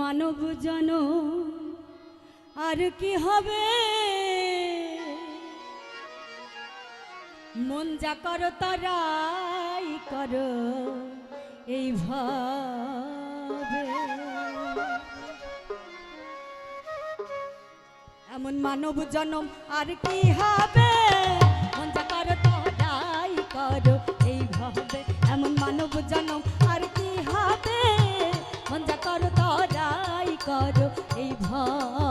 মানব জন আর কি হবে? মন যা করো তারাই করো, এই ভাবে। এমন মানব জনম, আর কি হবে? মন যা করো তারাই করো, এই ভাবে। এমন মানব জনম করো এই ভাবে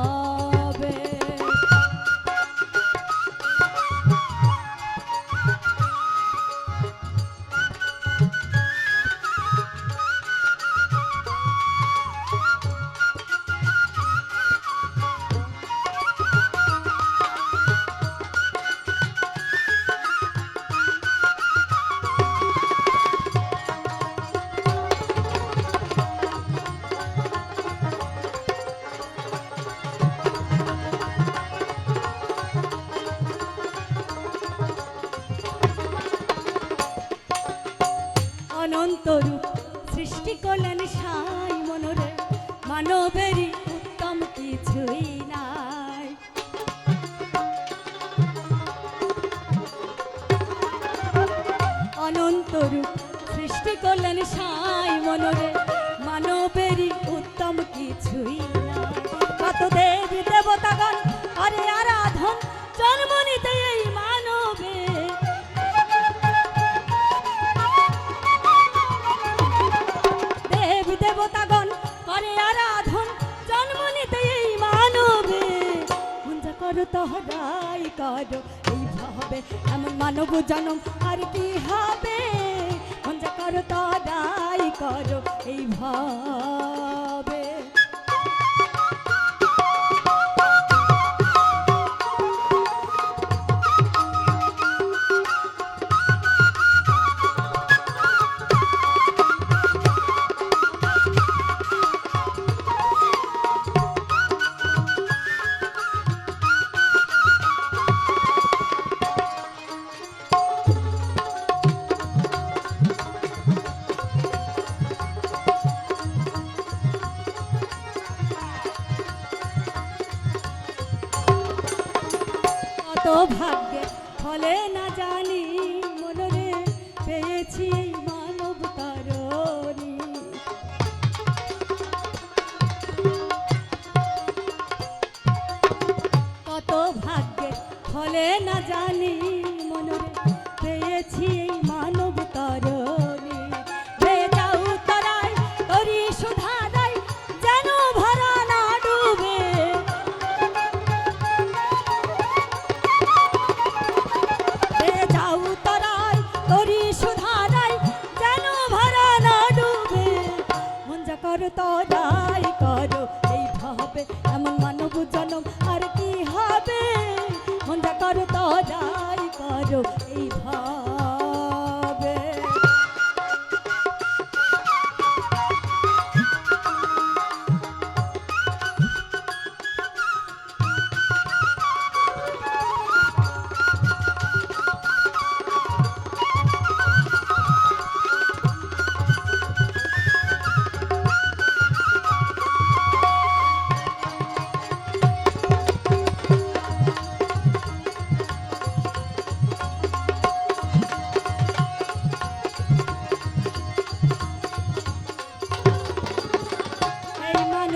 অনন্তরূপ সৃষ্টি করলেন সাই মনোরে। মানবেরই উত্তম কিছুই নাই। অনন্তরূপ সৃষ্টি করলেন সাই মনরে। মঞ্জা করো। তহরাই করো এই ভাবে এমন মানব জনম আর কি হবে? করো, তদাই করো। এই ভাগ্যে ফলে না জানি মনরে পেয়েছি মানব তারণী। কত ভাগ্যে ফলে না জানি মনরে পেয়েছি মানব তারণী। যা করো, এই ভাবে এমন মানব জনম আর কি হবে? মন যা করো তরাই করো, এই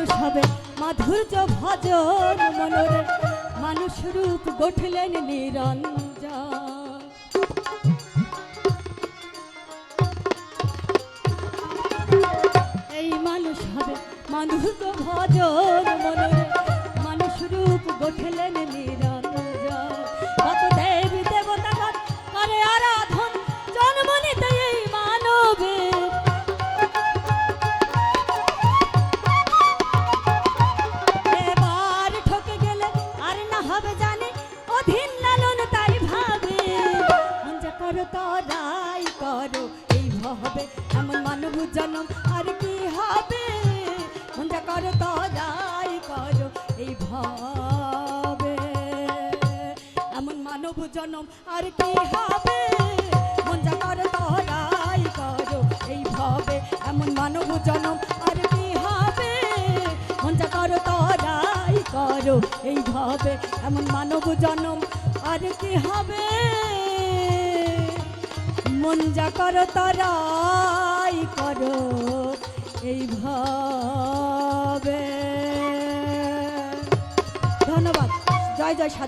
মানুষ হবে। মাধুর্য ভজন মনোরে মানুষ রূপ গঠলেন নিরঞ্জন। এই মানুষ হবে মাধুর্য ভজন মনোরে মানুষ রূপ গঠলেন নিরঞ্জন। করো, এই ভাবে এমন মানব জনম আর কি হবে? মন করো তরাই করো, এই ভাবে এমন মানব জনম আর কি হবে? করো তরাই করো, এই ভাবে এমন মানব আর কি হবে? করো এইভাবে এমন মানব জনম আর কি হবে? মন যা করো তারাই করো এই ভাবে। ধন্যবাদ। জয় জয় সাধু